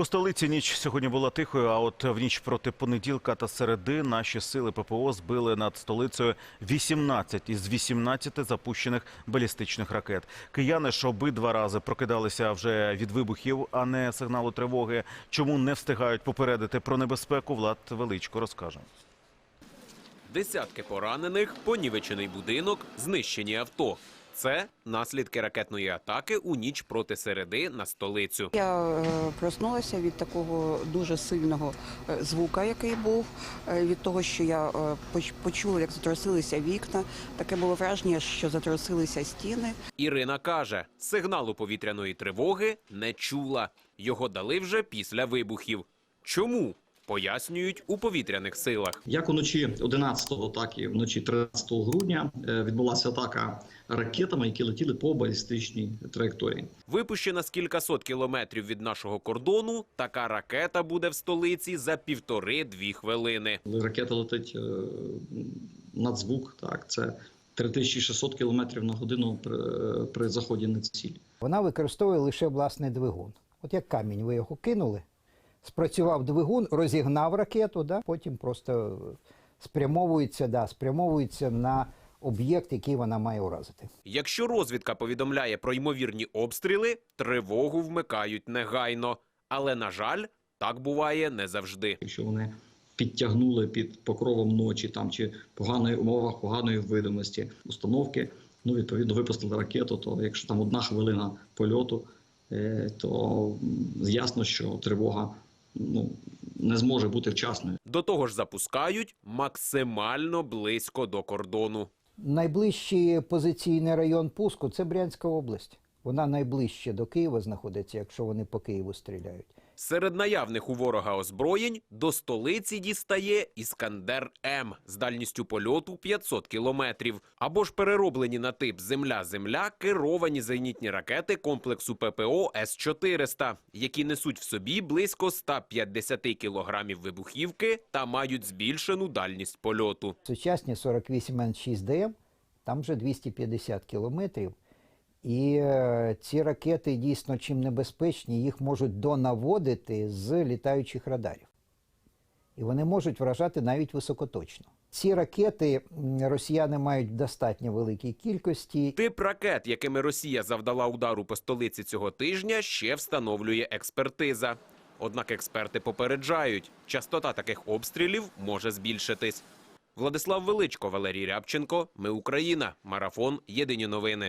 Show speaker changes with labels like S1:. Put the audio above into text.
S1: У столиці ніч сьогодні була тихою, а от в ніч проти понеділка та середи наші сили ППО збили над столицею 18 із 18 запущених балістичних ракет. Кияни ж обидва рази прокидалися вже від вибухів, а не сигналу тривоги. Чому не встигають попередити про небезпеку? Влад Величко розкаже.
S2: Десятки поранених, понівечений будинок, знищені авто. Це наслідки ракетної атаки у ніч проти середи на столицю.
S3: Я е, проснулася від такого дуже сильного е, звука, який був, е, від того, що я почула, як затрусилися вікна. Таке було враження, що затрусилися стіни.
S2: Ірина каже, сигналу повітряної тривоги не чула. Його дали вже після вибухів. Чому? Пояснюють у повітряних силах.
S4: Як уночі 11-го, так і вночі 13 грудня е, відбулася атака ракетами, які летіли по балістичній траєкторії.
S2: Випущена з кількасот кілометрів від нашого кордону, така ракета буде в столиці за півтори-дві хвилини.
S4: Ракета летить е, надзвук, так це 3600 км на годину при, при заході на ціль.
S5: Вона використовує лише власний двигун. От як камінь, ви його кинули, спрацював двигун, розігнав ракету, да? потім просто спрямовується, да, спрямовується на об'єкт, який вона має уразити.
S2: Якщо розвідка повідомляє про ймовірні обстріли, тривогу вмикають негайно. Але, на жаль, так буває не завжди.
S4: Якщо вони підтягнули під покровом ночі там чи поганої умовах поганої видимості установки, ну відповідно випустили ракету, то якщо там одна хвилина польоту, е, то ясно, що тривога ну, не зможе бути вчасною.
S2: До того ж запускають максимально близько до кордону.
S5: Найближчий позиційний район пуску це Брянська область. Вона найближче до Києва знаходиться, якщо вони по Києву стріляють.
S2: Серед наявних у ворога озброєнь до столиці дістає Іскандер М з дальністю польоту 500 кілометрів. Або ж перероблені на тип Земля-Земля керовані зенітні ракети комплексу ППО С-400, які несуть в собі близько 150 кілограмів вибухівки та мають збільшену дальність польоту.
S5: Сучасні 48Н6ДМ, там вже 250 кілометрів. І е, ці ракети дійсно чим небезпечні, їх можуть донаводити з літаючих радарів. І вони можуть вражати навіть високоточно. Ці ракети росіяни мають в достатньо великій кількості.
S2: Тип ракет, якими Росія завдала удару по столиці цього тижня, ще встановлює експертиза. Однак експерти попереджають, частота таких обстрілів може збільшитись. Владислав Величко, Валерій Рябченко. Ми Україна. Марафон. Єдині новини.